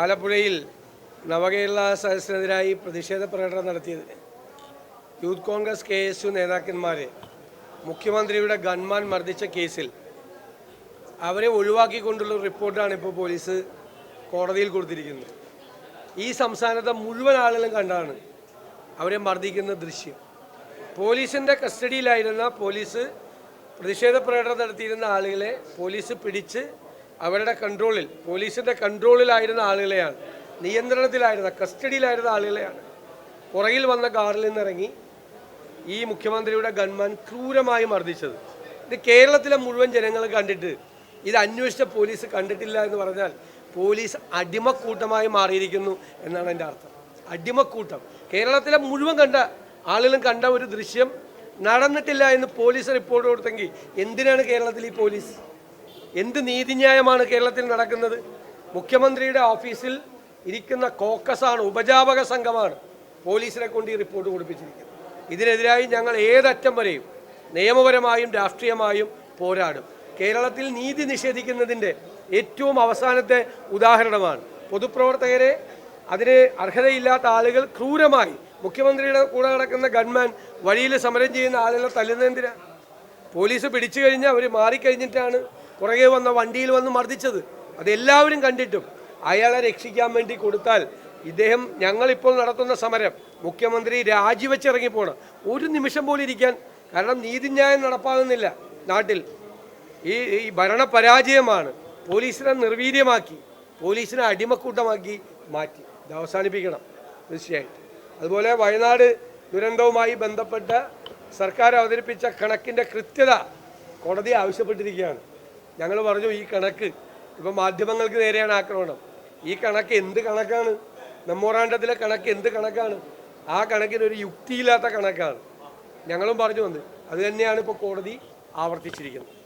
ആലപ്പുഴയിൽ നവകേരള സദസ്സിനെതിരായി പ്രതിഷേധ പ്രകടനം നടത്തിയതിന് youth Congress K S U നേതാക്കന്മാരെ. മുഖ്യമന്ത്രിയുടെ ഗൺമാൻ മർദ്ദിച്ച കേസിൽ അവരെ ഒഴിവാക്കിക്കൊണ്ടുള്ള റിപ്പോർട്ടാണ് ഇപ്പോൾ പോലീസ് കോടതിയിൽ കൊടുത്തിരിക്കുന്നത്. ഈ സംസ്ഥാനത്തെ മുഴുവൻ ആളുകളും കണ്ടാണ് അവരെ മർദ്ദിക്കുന്ന ദൃശ്യം. പോലീസിന്റെ കസ്റ്റഡിയിലായിരുന്ന പോലീസ് പ്രതിഷേധ പ്രകടനം നടത്തിയിരുന്ന ആളുകളെ പോലീസ് പിടിച്ച് അവരുടെ കൺട്രോളിൽ പോലീസിന്റെ കൺട്രോളിലായിരുന്ന ആളുകളെയാണ് നിയന്ത്രണത്തിലായിരുന്ന കസ്റ്റഡിയിലായിരുന്ന ആളുകളെയാണ്. പുറകിൽ വന്ന കാറിൽ നിന്നിറങ്ങി ഈ മുഖ്യമന്ത്രിയുടെ ഗൺമാൻ ക്രൂരമായി മർദ്ദിച്ചത്. ഇത് കേരളത്തിലെ മുഴുവൻ ജനങ്ങൾ കണ്ടിട്ട് ഇത് അന്വേഷിച്ച പോലീസ് കണ്ടിട്ടില്ല എന്ന് പറഞ്ഞാൽ പോലീസ് അടിമക്കൂട്ടമായി മാറിയിരിക്കുന്നു എന്നാണ് എന്റെ അർത്ഥം. അടിമക്കൂട്ടം. കേരളത്തിലെ മുഴുവൻ കണ്ട ആളുകളും കണ്ട ഒരു ദൃശ്യം നടന്നിട്ടില്ല എന്ന് പോലീസ് റിപ്പോർട്ട് കൊടുത്തെങ്കിൽ എന്തിനാണ് കേരളത്തിൽ ഈ പോലീസ്? എന്ത് നീതിന്യായമാണ് കേരളത്തിൽ നടക്കുന്നത്? മുഖ്യമന്ത്രിയുടെ ഓഫീസിൽ ഇരിക്കുന്ന കോക്കസാണ് ഉപജാപക സംഘമാണ് പോലീസിനെ കൊണ്ട് ഈ റിപ്പോർട്ട് കൊടുപ്പിച്ചിരിക്കുന്നത്. ഇതിനെതിരായി ഞങ്ങൾ ഏതറ്റം വരെയും നിയമപരമായും രാഷ്ട്രീയമായും പോരാടും. കേരളത്തിൽ നീതി നിഷേധിക്കുന്നതിന്റെ ഏറ്റവും അവസാനത്തെ ഉദാഹരണമാണ് പൊതുപ്രവർത്തകരെ അതിന് അർഹതയില്ലാത്ത ആളുകൾ ക്രൂരമായി മുഖ്യമന്ത്രിയുടെ കൂടെ നടക്കുന്ന ഗൺമാൻ വഴിയിൽ സമരം ചെയ്യുന്ന ആളുകളെ തല്ലുന്നതെന്തിനാ പോലീസ് പിടിച്ചു കഴിഞ്ഞാൽ അവർ മാറിക്കഴിഞ്ഞിട്ടാണ് പുറകെ വന്ന വണ്ടിയിൽ വന്ന് മർദ്ദിച്ചത്. അതെല്ലാവരും കണ്ടിട്ടും. അയാളെ രക്ഷിക്കാൻ വേണ്ടി കൊടുത്താൽ ഇദ്ദേഹം ഞങ്ങളിപ്പോൾ നടത്തുന്ന സമരം മുഖ്യമന്ത്രി രാജിവെച്ചിറങ്ങിപ്പോണം. ഒരു നിമിഷം പോലും ഇരിക്കാൻ കാരണം നീതിന്യായം നടപ്പാകുന്നില്ല നാട്ടിൽ. ഈ ഈ ഭരണ പരാജയമാണ് പോലീസിനെ നിർവീര്യമാക്കി പോലീസിനെ അടിമക്കൂട്ടമാക്കി മാറ്റി. ഇത് അവസാനിപ്പിക്കണം തീർച്ചയായിട്ടും. അതുപോലെ വയനാട് ദുരന്തവുമായി ബന്ധപ്പെട്ട സർക്കാർ അവതരിപ്പിച്ച കണക്കിന്റെ കൃത്യത കോടതി ആവശ്യപ്പെട്ടിരിക്കുകയാണ്. ഞങ്ങൾ പറഞ്ഞു ഈ കണക്ക്. ഇപ്പം മാധ്യമങ്ങൾക്ക് നേരെയാണ് ആക്രമണം. ഈ കണക്ക് എന്ത് കണക്കാണ്? മെമ്മോറാണ്ടത്തിലെ കണക്ക് എന്ത് കണക്കാണ്? ആ കണക്കിന് ഒരു യുക്തിയില്ലാത്ത കണക്കാണ്. ഞങ്ങളും പറഞ്ഞു വന്ന്. അത് തന്നെയാണ് ഇപ്പോൾ കോടതി ആവർത്തിച്ചിരിക്കുന്നത്.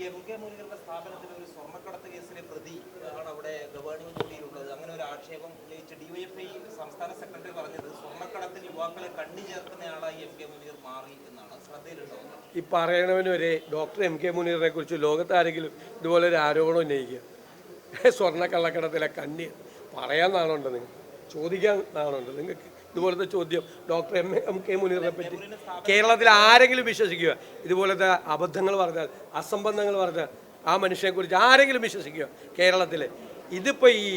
കെ മുനീറിന്റെ സ്ഥാപനത്തിലെ ഒരു സ്വർണക്കടത്ത് കേസിലെ പ്രതി ആണ് അവിടെ ഗവേണിംഗ് ബോഡിയിലുള്ളത് അങ്ങനെ ഒരു ആക്ഷേപം ഉന്നയിച്ച് ഡിവൈഎഫ്ഐ സംസ്ഥാന സെക്രട്ടറി പറഞ്ഞത് സ്വർണക്കടത്തിൽ യുവാക്കളെ കണ്ണി ചേർക്കുന്നയാളായി എം കെ മുനീർ മാറി എന്നാണ്. ശ്രദ്ധയിലുണ്ടോ? ഈ പറയണവന് വരെ ഡോക്ടർ എം കെ മുനീറിനെ കുറിച്ച് ലോകത്ത് ഇതുപോലെ ഒരു ആരോപണം ഉന്നയിക്കുക. സ്വർണക്കള്ളക്കടത്തിലെ കണ്ണി പറയാൻ നാണുണ്ട് നിങ്ങൾ ചോദിക്കാൻ നാണുണ്ട് നിങ്ങൾക്ക്? ഇതുപോലത്തെ ചോദ്യം ഡോക്ടർ എം എം കെ മുനീറിനെ പറ്റി. കേരളത്തിൽ ആരെങ്കിലും വിശ്വസിക്കുക? ഇതുപോലത്തെ അബദ്ധങ്ങൾ പറഞ്ഞാൽ അസംബന്ധങ്ങൾ പറഞ്ഞാൽ ആ മനുഷ്യനെക്കുറിച്ച് ആരെങ്കിലും വിശ്വസിക്കുക? കേരളത്തിൽ ഇതിപ്പോൾ ഈ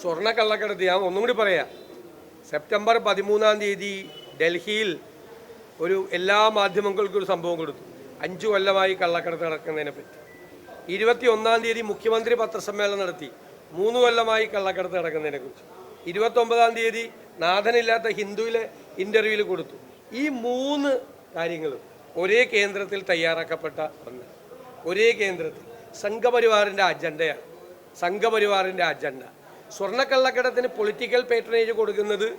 സ്വർണ കള്ളക്കടത്ത് ഞാൻ ഒന്നും കൂടി പറയാം. സെപ്റ്റംബർ പതിമൂന്നാം തീയതി ഡൽഹിയിൽ ഒരു എല്ലാ മാധ്യമങ്ങൾക്കും ഒരു സംഭവം കൊടുത്തു. അഞ്ചു കൊല്ലമായി കള്ളക്കടത്ത് നടക്കുന്നതിനെ പറ്റി. ഇരുപത്തി ഒന്നാം തീയതി മുഖ്യമന്ത്രി പത്രസമ്മേളനം നടത്തി. മൂന്ന് കൊല്ലമായി കള്ളക്കടത്ത് നടക്കുന്നതിനെ കുറിച്ച്. ഇരുപത്തൊമ്പതാം തീയതി നാഥനില്ലാത്ത ഹിന്ദുവിലെ ഇന്റർവ്യൂവിൽ കൊടുത്തു. ഈ മൂന്ന് കാര്യങ്ങളും ഒരേ കേന്ദ്രത്തിൽ തയ്യാറാക്കപ്പെട്ട ഒന്ന്. ഒരേ കേന്ദ്രത്തിൽ സംഘപരിവാറിന്റെ അജണ്ടയാണ്. സംഘപരിവാറിന്റെ അജണ്ട. സ്വർണക്കള്ളക്കടത്തിന് പൊളിറ്റിക്കൽ പേട്രണേജ് കൊടുക്കുന്നത്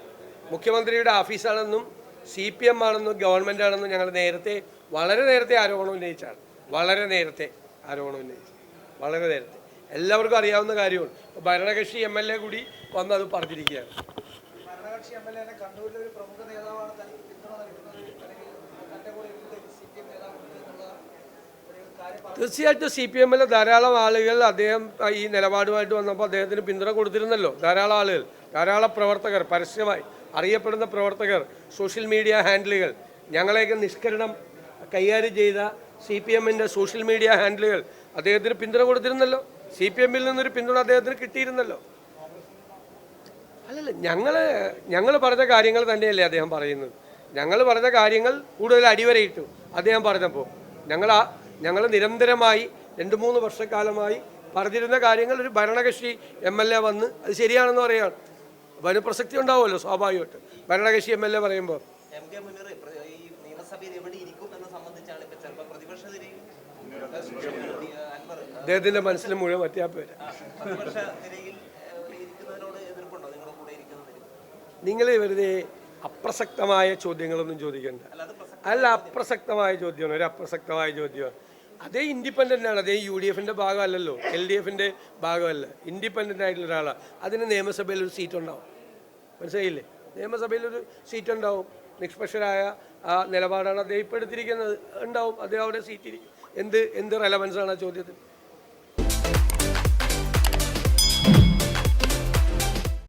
മുഖ്യമന്ത്രിയുടെ ഓഫീസാണെന്നും സി പി എം ആണെന്നും ഗവൺമെന്റ് ആണെന്നും ഞങ്ങൾ നേരത്തെ വളരെ നേരത്തെ ആരോപണം ഉന്നയിച്ചാണ്. വളരെ നേരത്തെ ആരോപണം ഉന്നയിച്ചു. വളരെ നേരത്തെ. എല്ലാവർക്കും അറിയാവുന്ന കാര്യമാണ്. ഭരണകക്ഷി എം എൽ എ കൂടി വന്ന് അത് പറഞ്ഞിരിക്കുകയാണ്. ഭരണകക്ഷി എം എൽ എ കണ്ണൂരിലെ ഒരു പ്രമുഖ നേതാവാണ് തനിക്ക് പിന്തുണ നൽകുന്നത്. അല്ലെങ്കിൽ തന്റെ കൂടെ സി പി എം പറഞ്ഞു. തീർച്ചയായിട്ടും സി പി എമ്മിലെ ധാരാളം ആളുകൾ അദ്ദേഹം ഈ നിലപാടുമായിട്ട് വന്നപ്പോൾ അദ്ദേഹത്തിന് പിന്തുണ കൊടുത്തിരുന്നല്ലോ. ധാരാളം ആളുകൾ ധാരാളം പ്രവർത്തകർ പരസ്യമായി അറിയപ്പെടുന്ന പ്രവർത്തകർ സോഷ്യൽ മീഡിയ ഹാൻഡിലുകൾ. ഞങ്ങളെയൊക്കെ നിഷ്കരണം കൈകാര്യം ചെയ്ത സി പി എമ്മിന്റെ സോഷ്യൽ മീഡിയ ഹാൻഡിലുകൾ അദ്ദേഹത്തിന് പിന്തുണ കൊടുത്തിരുന്നല്ലോ. സി പി എമ്മിൽ നിന്നൊരു പിന്തുണ അദ്ദേഹത്തിന് കിട്ടിയിരുന്നല്ലോ. അല്ലല്ല ഞങ്ങൾ ഞങ്ങൾ പറഞ്ഞ കാര്യങ്ങൾ തന്നെയല്ലേ അദ്ദേഹം പറയുന്നത്. ഞങ്ങൾ പറഞ്ഞ കാര്യങ്ങൾ കൂടുതൽ അടിവരയിട്ടു അദ്ദേഹം പറഞ്ഞപ്പോൾ ഞങ്ങൾ ആ ഞങ്ങൾ നിരന്തരമായി രണ്ട് മൂന്ന് വർഷക്കാലമായി പറഞ്ഞിരുന്ന കാര്യങ്ങൾ ഒരു ഭരണകക്ഷി എം എൽ എ വന്ന് അത് ശരിയാണെന്ന് പറയുകയാണ് അപ്പോൾ അതിന് പ്രസക്തി ഉണ്ടാവുമല്ലോ സ്വാഭാവികമായിട്ട്. ഭരണകക്ഷി എം എൽ എ പറയുമ്പോൾ അദ്ദേഹത്തിന്റെ മനസ്സിൽ മുഴുവൻ പറ്റിയാൽ ഈ നിങ്ങൾ വെറുതെ അപ്രസക്തമായ ചോദ്യങ്ങളൊന്നും ചോദിക്കണ്ട. അല്ല അപ്രസക്തമായ ചോദ്യമാണ് ഒരു അപ്രസക്തമായ ചോദ്യമാണ്. അതേ ഇൻഡിപെൻഡന്റ് ആണ് അതേ യു ഡി എഫിന്റെ ഭാഗമല്ലല്ലോ എൽ ഡി എഫിന്റെ ഭാഗമല്ല. ഇൻഡിപെൻഡന്റ് ആയിട്ടുള്ള ഒരാളാണ് അതിന് നിയമസഭയിൽ ഒരു സീറ്റ് ഉണ്ടാവും. മനസ്സിലായില്ലേ? നിയമസഭയിൽ ഒരു സീറ്റ് ഉണ്ടാവും. നിഷ്പക്ഷരായ ആ നിലപാടാണ് അദ്ദേഹം ഇപ്പോൾ എടുത്തിരിക്കുന്നത്. ഉണ്ടാവും അദ്ദേഹം അവിടെ സീറ്റ് ഇരിക്കും. എന്ത് എന്ത് റെലവൻസ് ആണ് ആ ചോദ്യത്തിന്?